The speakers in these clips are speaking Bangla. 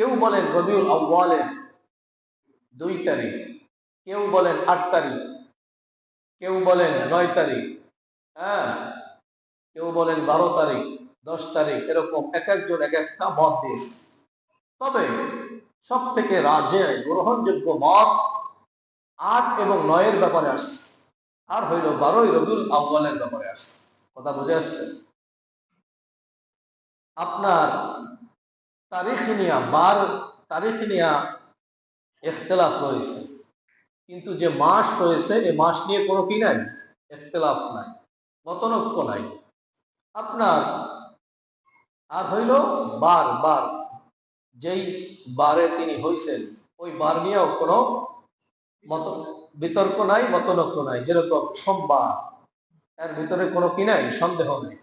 কেউ বলেন রবিউল আউ্বালের দুই তারিখ, কেউ বলেন আট তারিখ, কেউ বলেন নয় তারিখ হ্যাঁ? কেউ বলেন বারো তারিখ, দশ তারিখ, এরকম এক একজন এক একটা মত দিয়েছে তবে সব থেকে রাজে গ্রহণযোগ্য মত আট এবং নয়ের ব্যাপারে আসছে। আর হইল বারোই রবিউল আউ্বালের ব্যাপারে আসছে। কথা বুঝে আসছে? আপনার তারিখ নিয়া বার, তারিখ নিয়া এখতলাফ রয়েছে। কিন্তু যে মাস রয়েছে এই মাস নিয়ে কোনো কি নাই? এখতলাফ নাই মতনৈক্য নাই। আপনার, আর হইল বার বার। যেই বারে তিনি হইছেন, ওই বার নিয়েও কোনো মত, বিতর্ক নাই, মতনৈক্য নাই। যেরকম সোমবার, এর ভিতরে কোনো কি নাই? সন্দেহ নেই।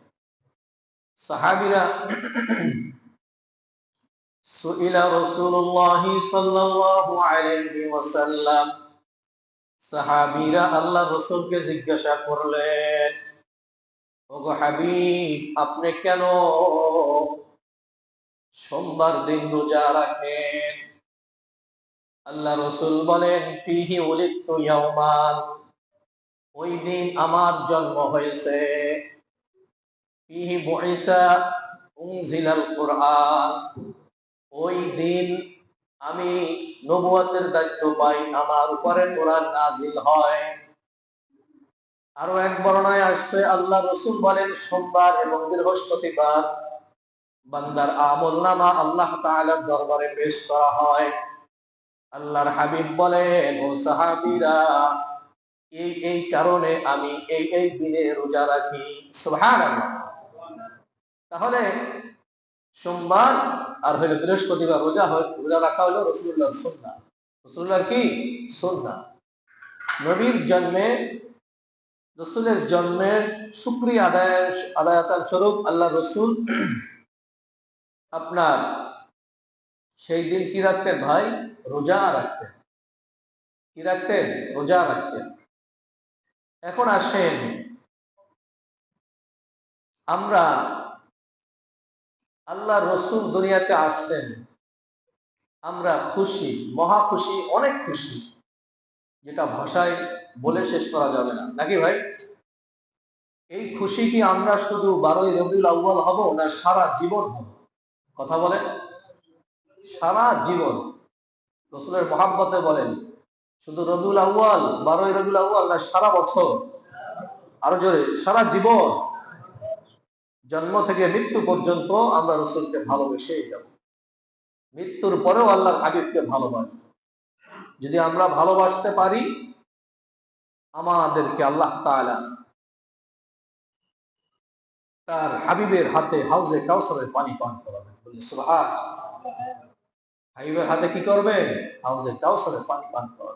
সাহাবিরা سئل رسول الله صلى الله عليه وسلم সাহাবীরা আল্লাহ রসুলকে জিজ্ঞাসা করলেন ওগো হাবিব আপনি কেন সোমবার দিন রোজা রাখেন আল্লাহ রসুল বলেন ফিহি উলিত্তু ইয়াউমান ওই দিন আমার জন্ম হয়েছে ফিহি বুইসা উনজিলাল কুরআন ওই দিন আমি নবুয়াতের দায়িত্ব পাই, আমার উপরে কোরআন নাজিল হয়। আরও এক বর্ণায় আসছে, আল্লাহ রসুল বলেন, সোমবার এবং বৃহস্পতিবার বান্দার আমল নামা আল্লাহ তাআলার দরবারে পেশ করা হয়। আল্লাহর হাবিব বলেন, ও সাহাবীরা, এই এই কারণে আমি এই এই দিনে রোজা রাখি। সুবহানাল্লাহ। তাহলে সোমবার আর হইল বৃহস্পতিবার, রোজা হয়, রোজা রাখা হলো রসুল্লাহ সন্না রসুল্লাহর কি? সন্না নবীর জন্মে, রসুলের জন্মের সুক্রিয়া আদায়, আদায়তার স্বরূপ আল্লাহ রসুল আপনার সেই দিন কি রাখতেন ভাই? রোজা রাখতেন। কি রাখতেন? রোজা রাখতেন। এখন আসেন আমরা আল্লাহ রসুল দুনিয়াতে আসছেন। আমরা খুশি, মহা খুশি, অনেক খুশি। যেটা ভাষায় বলে শেষ করা যাবে না। নাকি ভাই? এই খুশি কি আমরা শুধু বারোই রবিউল আউ্বাল হব না সারা জীবন হব? কথা বলেন। সারা জীবন। রসুলের মহাব্বতে বলেন, শুধু রবিউল আউ্বাল বারোই রবিউল আউ্বাল না, সারা বছর। আরও জোরে, সারা জীবন। জন্ম থেকে মৃত্যু পর্যন্ত আমরা রসুলকে ভালোবেসে যাব। মৃত্যুর পরেও আল্লাহর হাবিবকে ভালোবাসব। যদি আমরা ভালোবাসতে পারি, আমাদেরকে আল্লাহ তাআলা তার হাবিবের হাতে, হাউজে কাউসারের পানি পান করাবেন। বলে সুবহান হাবিবের হাতে কি করবেন? হাউজে কাউসারের পানি পান করাবেন।